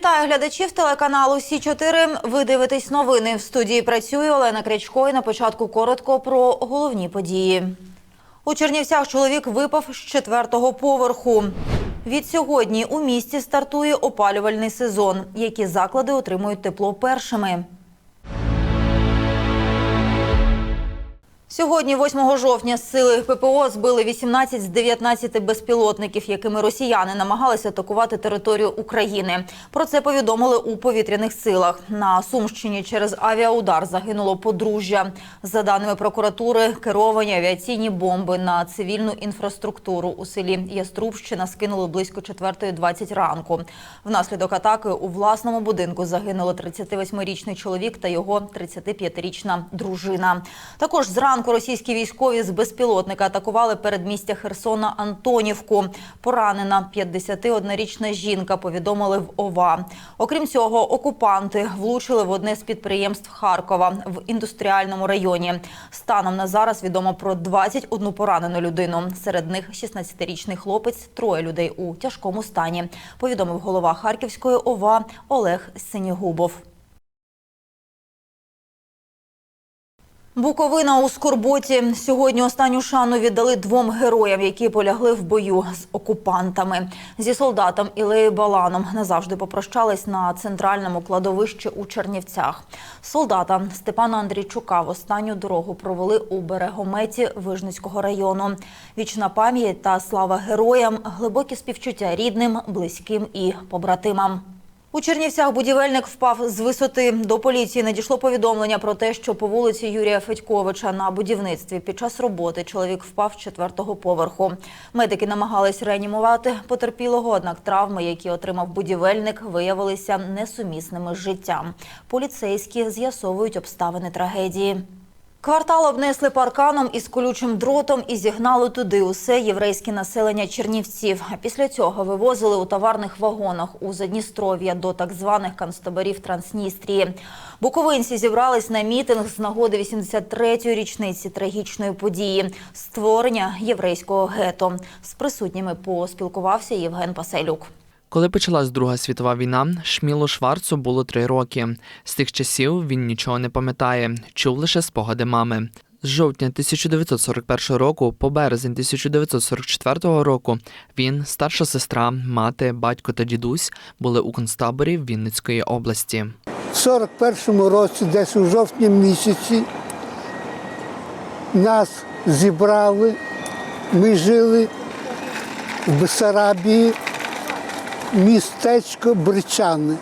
Вітаю глядачів телеканалу Сі 4 Ви дивитесь новини. В студії працює Олена Крячко. І на початку коротко про головні події. У Чернівцях чоловік випав з четвертого поверху. Від сьогодні у місті стартує опалювальний сезон. Які заклади отримують тепло першими? Сьогодні, 8 жовтня, сили ППО збили 18 з 19 безпілотників, якими росіяни намагалися атакувати територію України. Про це повідомили у повітряних силах. На Сумщині через авіаудар загинуло подружжя. За даними прокуратури, керовані авіаційні бомби на цивільну інфраструктуру у селі Яструбщина скинули близько 4.20 ранку. Внаслідок атаки у власному будинку загинули 38-річний чоловік та його 35-річна дружина. Також зранку російські військові з безпілотника атакували передмістя Херсона Антонівку. Поранена 51-річна жінка, повідомили в ОВА. Окрім цього, окупанти влучили в одне з підприємств Харкова в індустріальному районі. Станом на зараз відомо про 21 поранену людину. Серед них 16-річний хлопець, троє людей у тяжкому стані. Повідомив голова Харківської ОВА Олег Синігубов. Буковина у Скорботі сьогодні останню шану віддали двом героям, які полягли в бою з окупантами. Зі солдатом Ілею Баланом назавжди попрощались на центральному кладовищі у Чернівцях. Солдата Степана Андрійчука в останню дорогу провели у берегометі Вижницького району. Вічна пам'ять та слава героям, глибокі співчуття рідним, близьким і побратимам. У Чернівцях будівельник впав з висоти. До поліції надійшло повідомлення про те, що по вулиці Юрія Федьковича на будівництві під час роботи чоловік впав четвертого поверху. Медики намагались реанімувати потерпілого, однак травми, які отримав будівельник, виявилися несумісними з життям. Поліцейські з'ясовують обставини трагедії. Квартал обнесли парканом із колючим дротом і зігнали туди усе єврейське населення Чернівців. Після цього вивозили у товарних вагонах у Задністров'я до так званих концтаборів Трансністрії. Буковинці зібрались на мітинг з нагоди 83-ї річниці трагічної події створення єврейського гето. З присутніми поспілкувався Євген Паселюк. Коли почалась Друга світова війна, Шмілу Шварцу було три роки. З тих часів він нічого не пам'ятає, чув лише спогади мами. З жовтня 1941 року по березень 1944 року він, старша сестра, мати, батько та дідусь були у концтаборі Вінницької області. В 41-му році, десь у жовтні місяці, нас зібрали, ми жили в Бесарабії, містечко Бричани.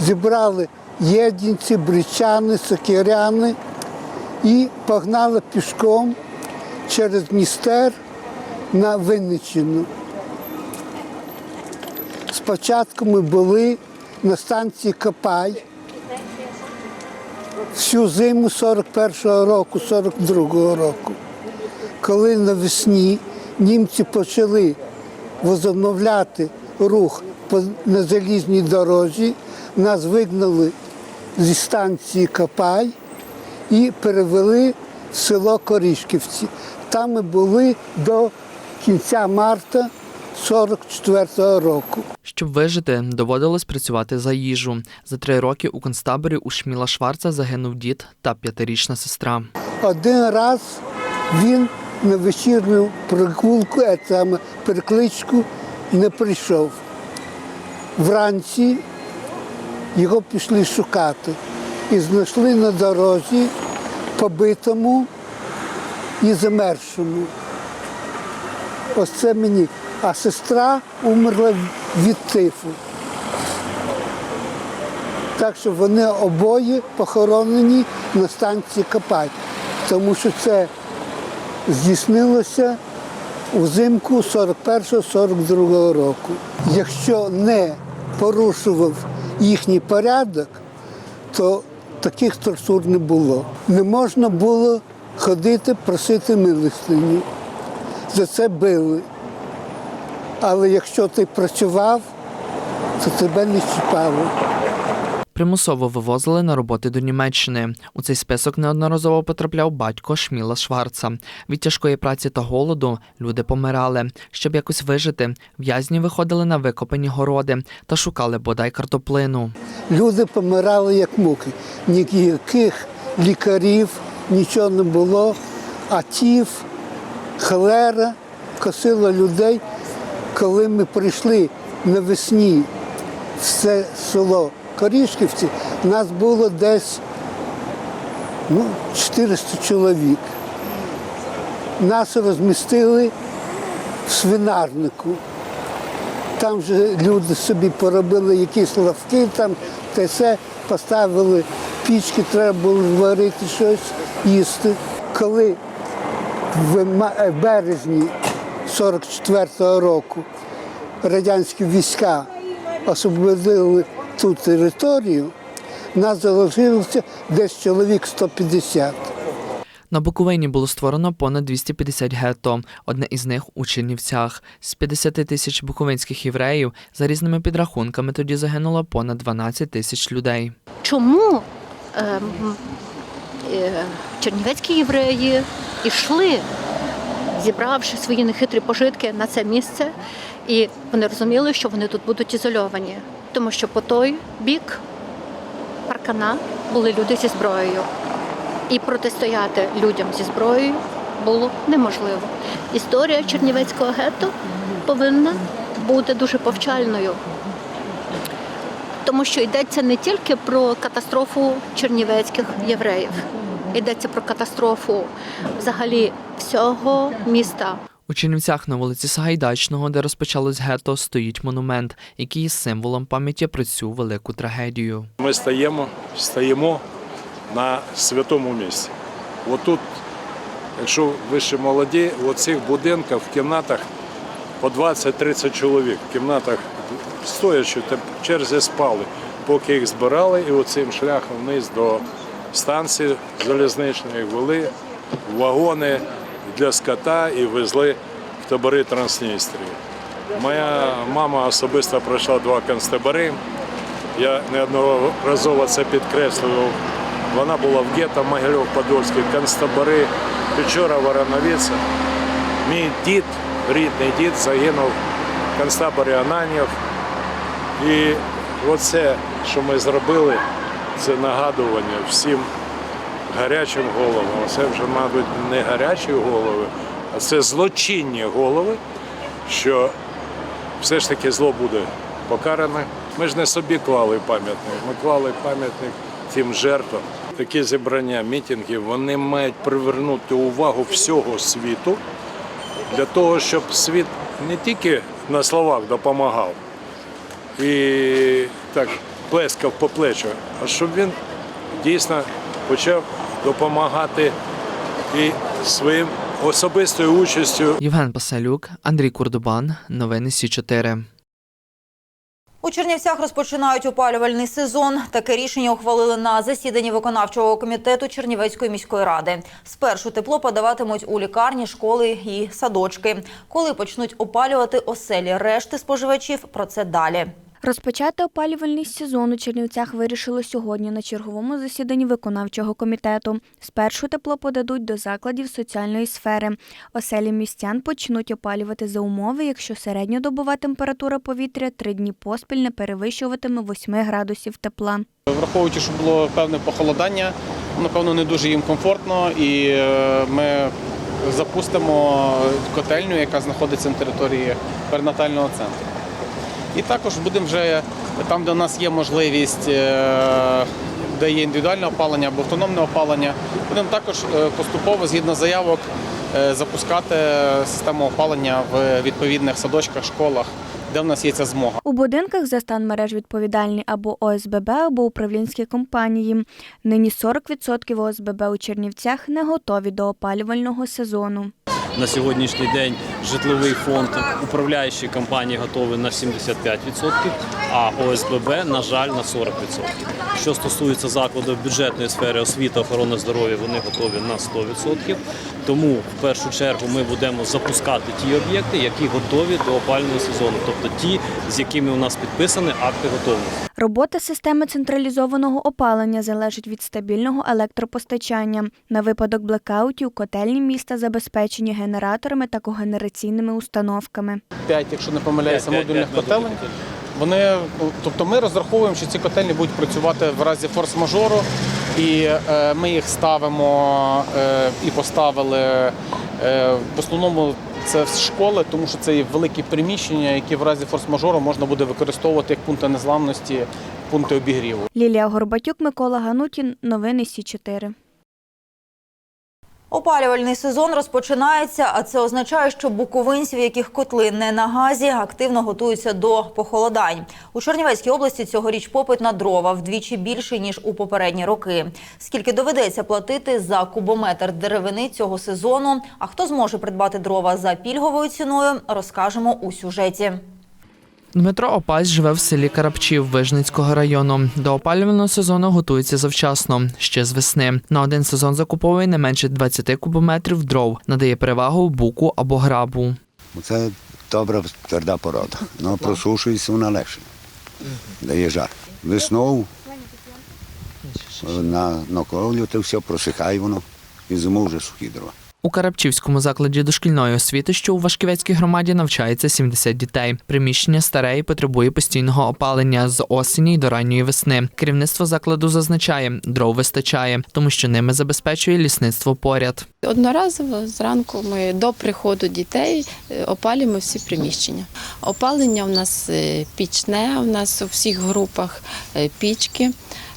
Зібрали єдінці, бричани, сокиряни і погнали пішком через Дністер на Винниччину. Спочатку ми були на станції Копай всю зиму 41-го року, 42-го року. Коли навесні німці почали возобновляти рух на залізній дорозі, нас вигнали зі станції Копай і перевели в село Корішківці. Там ми були до кінця марта 44-го року. Щоб вижити, доводилось працювати за їжу. За три роки у концтаборі у Шміла Шварца загинув дід та п'ятирічна сестра. Один раз він на вечірню прогулку, е, саме перекличку, не прийшов. Вранці його пішли шукати і знайшли на дорозі побитому і замершому. Ось це мені. А сестра умерла від тифу. Так що вони обоє похоронені на станції Копать, тому що це здійснилося взимку 41-42 року. Якщо не порушував їхній порядок, то таких тортур не було. Не можна було ходити просити милостині. За це били. Але якщо ти працював, то тебе не чіпали. Примусово вивозили на роботи до Німеччини. У цей список неодноразово потрапляв батько Шміла Шварца. Від тяжкої праці та голоду люди помирали. Щоб якось вижити, в'язні виходили на викопані городи та шукали бодай картоплину. Люди помирали як муки. Ніяких лікарів, нічого не було, а тіф, холера косила людей. Коли ми прийшли навесні в це село Корішківці, нас було десь ну, 400 чоловік. Нас розмістили в свинарнику. Там же люди собі поробили якісь лавки, там те все, поставили пічки, треба було варити щось, їсти. Коли в е, березні 44-го року радянські війська освободили ту територію, нас залишилося десь чоловік 150. На Буковині було створено понад 250 гетто. Одне із них у Чернівцях. З 50 тисяч буковинських євреїв за різними підрахунками тоді загинуло понад 12 тисяч людей. чому ем, е, чернівецькі євреї йшли, зібравши свої нехитрі пожитки на це місце, і вони розуміли, що вони тут будуть ізольовані, тому що по той бік паркана були люди зі зброєю. І протистояти людям зі зброєю було неможливо. Історія Чернівецького гетто повинна бути дуже повчальною тому що йдеться не тільки про катастрофу чернівецьких євреїв, йдеться про катастрофу взагалі всього міста. У Чернівцях на вулиці Сагайдачного, де розпочалось гетто, стоїть монумент, який є символом пам'яті про цю велику трагедію. Ми стаємо, стаємо на святому місці. Отут, якщо ви ще молоді, в оцих будинках, в кімнатах по 20-30 чоловік. В кімнатах стоячи, черзі спали, поки їх збирали, і оцим шляхом вниз до станції залізничної вели вагони для скота і везли в табори Трансністрії. Моя мама особисто пройшла два концтабори. Я неодноразово це підкреслював. Вона була в гетто Могильов-Подольський, концтабори, Печора, Вороновиця. Мій дід, рідний дід, загинув в концтаборі Ананів. І оце, що ми зробили, це нагадування всім гарячим головам. Це вже, мабуть, не гарячі голови, а це злочинні голови, що все ж таки зло буде покаране. Ми ж не собі клали пам'ятник, ми клали пам'ятник тим жертвам. Такі зібрання, мітинги, вони мають привернути увагу всього світу для того, щоб світ не тільки на словах допомагав і так плескав по плечу, а щоб він дійсно почав допомагати і своїм особистою участю Євген Паселюк, Андрій Курдубан, новини Сі 4 У Чернівцях розпочинають опалювальний сезон. Таке рішення ухвалили на засіданні виконавчого комітету Чернівецької міської ради. Спершу тепло подаватимуть у лікарні, школи і садочки. Коли почнуть опалювати оселі решти споживачів, про це далі. Розпочати опалювальний сезон у Чернівцях вирішили сьогодні на черговому засіданні виконавчого комітету. Спершу тепло подадуть до закладів соціальної сфери. Оселі містян почнуть опалювати за умови, якщо середньодобова температура повітря три дні поспіль не перевищуватиме 8 градусів тепла. Враховуючи, що було певне похолодання, напевно, не дуже їм комфортно, і е, ми запустимо котельню, яка знаходиться на території перинатального центру. І також будемо вже там, де у нас є можливість, е, де є індивідуальне опалення або автономне опалення, будемо також е, поступово, згідно заявок, е, запускати систему опалення в відповідних садочках, школах, де в нас є ця змога. У будинках за стан мереж відповідальні або ОСББ, або управлінські компанії. Нині 40% ОСББ у Чернівцях не готові до опалювального сезону. на сьогоднішній день житловий фонд управляючої компанії готовий на 75%, а ОСББ, на жаль, на 40%. Що стосується закладів бюджетної сфери освіти, охорони здоров'я, вони готові на 100%. Тому в першу чергу ми будемо запускати ті об'єкти, які готові до опалювального сезону, тобто ті, з якими у нас підписані акти готовності. Робота системи централізованого опалення залежить від стабільного електропостачання. На випадок блекаутів котельні міста забезпечені генераторами та когенераційними установками. 5, якщо не помиляюся, П'ять, п'ять, модульних котелень. Вони, тобто ми розраховуємо, що ці котельні будуть працювати в разі форс-мажору, і е, ми їх ставимо е, і поставили е, в основному це школи, тому що це є великі приміщення, які в разі форс-мажору можна буде використовувати як пункти незламності, пункти обігріву. Лілія Горбатюк, Микола Ганутін. Новини Сі 4 Опалювальний сезон розпочинається, а це означає, що буковинці, в яких котли не на газі, активно готуються до похолодань. У Чернівецькій області цьогоріч попит на дрова вдвічі більший ніж у попередні роки. Скільки доведеться платити за кубометр деревини цього сезону? А хто зможе придбати дрова за пільговою ціною, розкажемо у сюжеті. Дмитро Опась живе в селі Карапчів Вижницького району. До опалювального сезону готується завчасно, ще з весни. На один сезон закуповує не менше 20 кубометрів дров, надає перевагу буку або грабу. Це добра тверда порода. Ну, просушується вона легше. Дає жар. Весною на, на колю то все просихає воно і зиму вже сухі дрова. У Карапчівському закладі дошкільної освіти, що у Вашківецькій громаді, навчається 70 дітей. Приміщення старе і потребує постійного опалення з осені до ранньої весни. Керівництво закладу зазначає, дров вистачає, тому що ними забезпечує лісництво поряд. Одноразово зранку ми до приходу дітей е, опалюємо всі приміщення. Опалення у нас е, пічне, у нас у всіх групах е, пічки.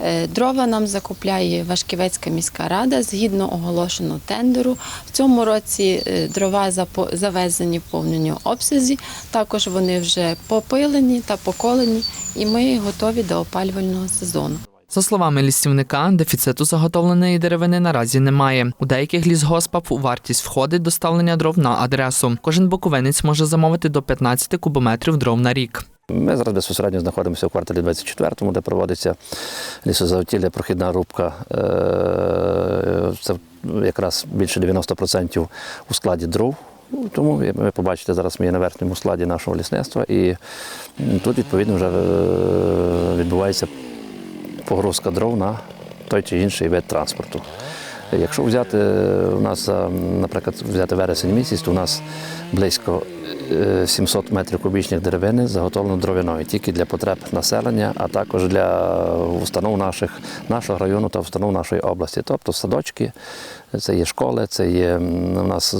Е, Дрова нам закупляє Вашківецька міська рада згідно оголошеного тендеру. В цьому році е, дрова завезені в повному обсязі. Також вони вже попилені та поколені, і ми готові до опалювального сезону. За словами лісівника, дефіциту заготовленої деревини наразі немає. У деяких лісгоспах вартість входить доставлення дров на адресу. Кожен буковинець може замовити до 15 кубометрів дров на рік. Ми зараз безпосередньо знаходимося у кварталі 24, де проводиться лісозаготівля, прохідна рубка. Е, Це якраз більше 90% у складі дров. Ну, Тому ви ви побачите, зараз ми є на верхньому складі нашого лісництва, і тут відповідно вже е, відбувається погрузка дров на той чи інший вид транспорту. Якщо взяти е, у нас, наприклад, взяти вересень місяць, то у нас близько е, 700 метрів кубічних деревини заготовлено дров'яною тільки для потреб населення, а також для установ наших, нашого району та установ нашої області. Тобто садочки, це є школи, це є у нас е,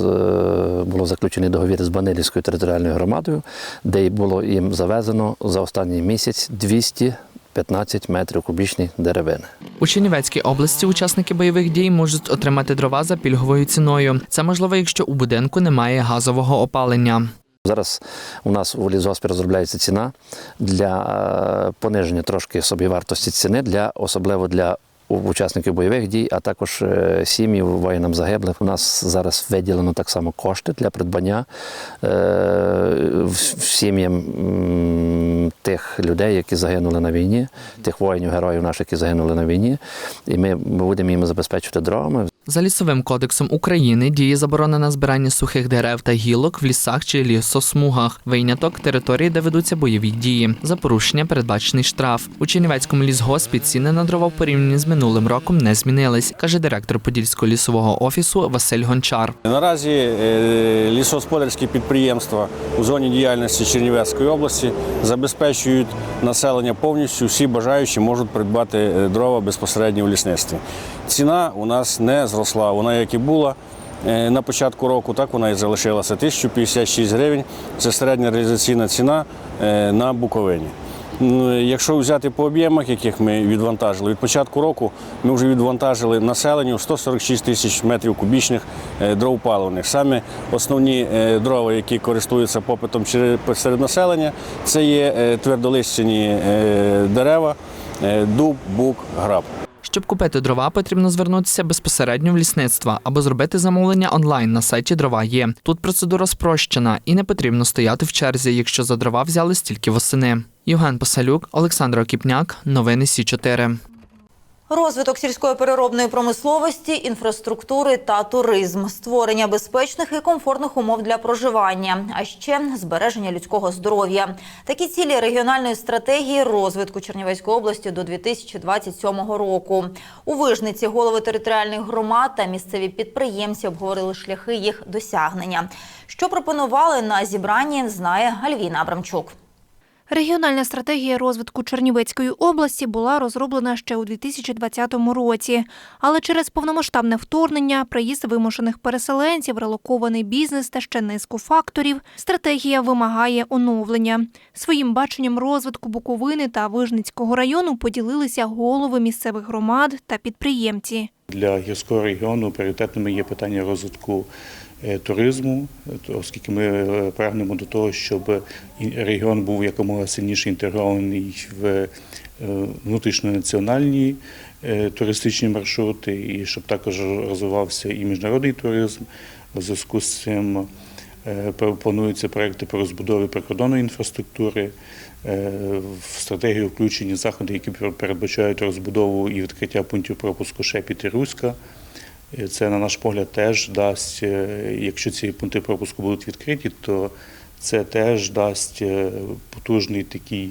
було заключений договір з Банилівською територіальною громадою, де було їм завезено за останній місяць 200 15 метрів кубічні деревини. У Чернівецькій області учасники бойових дій можуть отримати дрова за пільговою ціною. Це можливо, якщо у будинку немає газового опалення. Зараз у нас у лісгоспі розробляється ціна для е, пониження трошки собівартості ціни для особливо для учасників бойових дій, а також е, сім'ї воїнам загиблих. У нас зараз виділено так само кошти для придбання е, сім'ям тих людей, які загинули на війні, тих воїнів, героїв наших, які загинули на війні. І ми будемо їм забезпечувати дровами. За лісовим кодексом України діє заборона на збирання сухих дерев та гілок в лісах чи лісосмугах. Виняток території, де ведуться бойові дії. За порушення передбачений штраф. У Чернівецькому лісгоспі ціни на дрова в порівнянні з минулим роком не змінились, каже директор Подільського лісового офісу Василь Гончар. Наразі е, лісогосподарські підприємства у зоні діяльності Чернівецької області забезпечують населення повністю. Всі бажаючі можуть придбати е, дрова безпосередньо в лісництві. Ціна у нас не зросла. Вона як і була е, на початку року, так вона і залишилася 1056 гривень. Це середня реалізаційна ціна е, на Буковині. Якщо взяти по об'ємах, яких ми відвантажили, від початку року ми вже відвантажили населенню 146 тисяч метрів кубічних е, дров паливних. Саме основні дрова, які користуються попитом серед населення, це є твердолистяні дерева, дуб, бук, граб. Щоб купити дрова, потрібно звернутися безпосередньо в лісництво або зробити замовлення онлайн на сайті Дрова є. Тут процедура спрощена і не потрібно стояти в черзі, якщо за дрова взяли стільки восени. Євген Посалюк, Олександр Окіпняк, новини Сі 4 Розвиток сільської переробної промисловості, інфраструктури та туризм, створення безпечних і комфортних умов для проживання, а ще збереження людського здоров'я. Такі цілі регіональної стратегії розвитку Чернівецької області до 2027 року. У Вижниці голови територіальних громад та місцеві підприємці обговорили шляхи їх досягнення. Що пропонували на зібранні, знає Альвіна Абрамчук. Регіональна стратегія розвитку Чернівецької області була розроблена ще у 2020 році. Але через повномасштабне вторгнення, приїзд вимушених переселенців, релокований бізнес та ще низку факторів, стратегія вимагає оновлення. Своїм баченням розвитку Буковини та Вижницького району поділилися голови місцевих громад та підприємці. Для гірського регіону пріоритетними є питання розвитку туризму, е, оскільки ми е, прагнемо до того, щоб регіон був якомога сильніше інтегрований в е, внутрішньонаціональні туристичні маршрути, і щоб також розвивався і міжнародний туризм. У зв'язку з цим плануються проекти по розбудові прикордонної інфраструктури. В стратегію включені заходи, які передбачають розбудову і відкриття пунктів пропуску Шепіт і Руська. Це, на наш погляд, теж дасть, е, якщо ці пункти пропуску будуть відкриті, то це теж дасть е, потужний такий,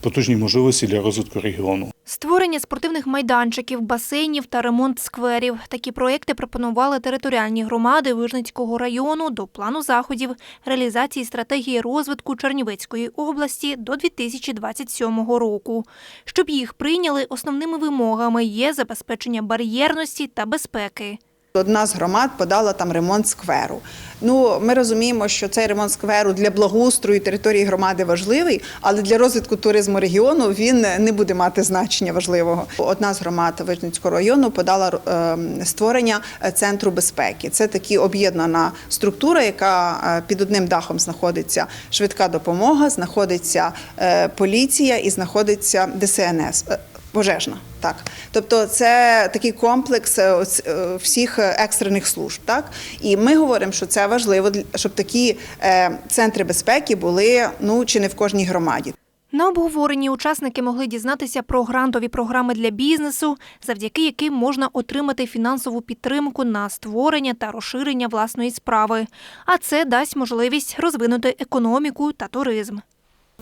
потужні можливості для розвитку регіону. Створення спортивних майданчиків, басейнів та ремонт скверів. Такі проекти пропонували територіальні громади Вижницького району до плану заходів реалізації стратегії розвитку Чернівецької області до 2027 року. Щоб їх прийняли, основними вимогами є забезпечення бар'єрності та безпеки. Одна з громад подала там ремонт скверу. Ну, ми розуміємо, що цей ремонт скверу для благоустрою території громади важливий, але для розвитку туризму регіону він не буде мати значення важливого. Одна з громад Вижницького району подала е, створення центру безпеки. Це такі об'єднана структура, яка е, під одним дахом знаходиться швидка допомога, знаходиться е, поліція і знаходиться ДСНС. Пожежна, так. Тобто це такий комплекс е, е, всіх екстрених служб. Так? І ми говоримо, що це важливо, для- щоб такі е, центри безпеки були ну, чи не в кожній громаді. На обговоренні учасники могли дізнатися про грантові програми для бізнесу, завдяки яким можна отримати фінансову підтримку на створення та розширення власної справи. А це дасть можливість розвинути економіку та туризм.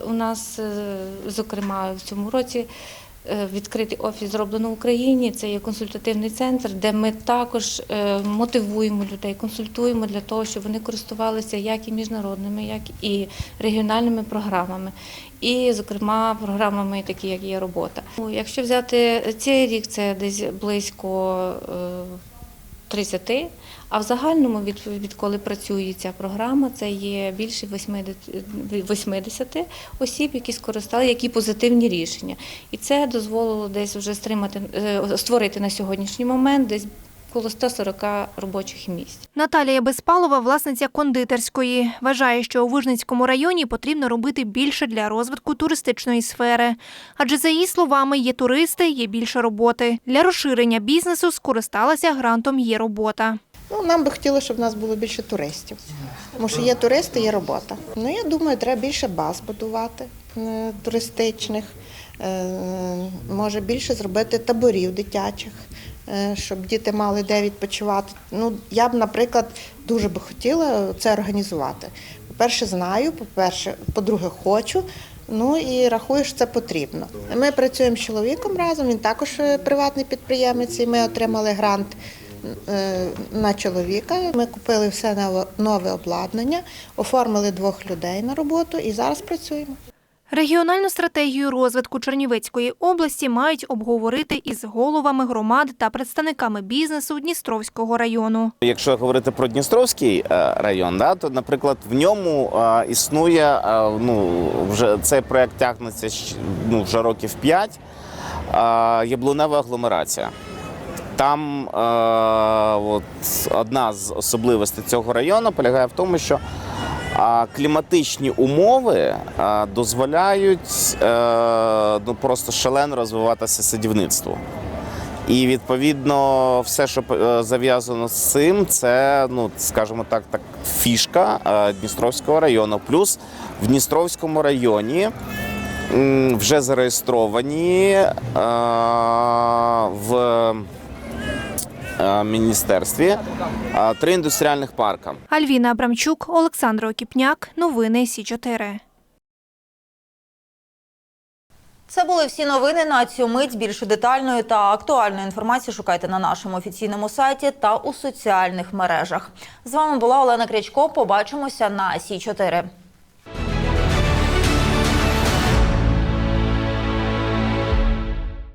У нас, зокрема, в цьому році відкритий офіс зроблено в Україні. Це є консультативний центр, де ми також е, мотивуємо людей, консультуємо для того, щоб вони користувалися як і міжнародними, як і регіональними програмами. І, зокрема, програмами, такі як є робота. Ну, Якщо взяти цей рік, це десь близько е, 30, а в загальному, від, відколи працює ця програма, це є більше 80, 80 осіб, які скористали, які позитивні рішення. І це дозволило десь вже стримати, е, створити на сьогоднішній момент десь коло 140 робочих місць. Наталія Безпалова, власниця кондитерської, вважає, що у Вижницькому районі потрібно робити більше для розвитку туристичної сфери. Адже за її словами, є туристи, є більше роботи. Для розширення бізнесу скористалася грантом є робота. Ну, нам би хотілося, щоб в нас було більше туристів. Тому що є туристи, є робота. Ну, я думаю, треба більше баз будувати е, туристичних. Е, Може більше зробити таборів дитячих, е, щоб діти мали де відпочивати. Ну, я б, наприклад, дуже би хотіла це організувати. По-перше, знаю, по-перше, по-друге, хочу. Ну і рахую, що це потрібно. Ми працюємо з чоловіком разом. Він також приватний підприємець, і ми отримали грант на чоловіка. Ми купили все нове- обладнання, оформили двох людей на роботу і зараз працюємо. Регіональну стратегію розвитку Чернівецької області мають обговорити із головами громад та представниками бізнесу Дністровського району. Якщо говорити про Дністровський е, район, да, то, наприклад, в ньому е, існує е, ну, вже цей проект тягнеться ну, вже років 5, яблунева агломерація. Там е, от, одна з особливостей цього району полягає в тому, що а, кліматичні умови а, дозволяють е, ну, просто шалено розвиватися садівництву. І відповідно все, що е, зав'язано з цим, це ну скажімо так, так фішка е, Дністровського району. Плюс в Дністровському районі вже зареєстровані е, в е, міністерстві е, три індустріальних парка. Альвіна Абрамчук, Олександр Окіпняк. Новини Сі 4 Це були всі новини на цю мить. Більше детальної та актуальної інформації шукайте на нашому офіційному сайті та у соціальних мережах. З вами була Олена Крячко. Побачимося на Сі 4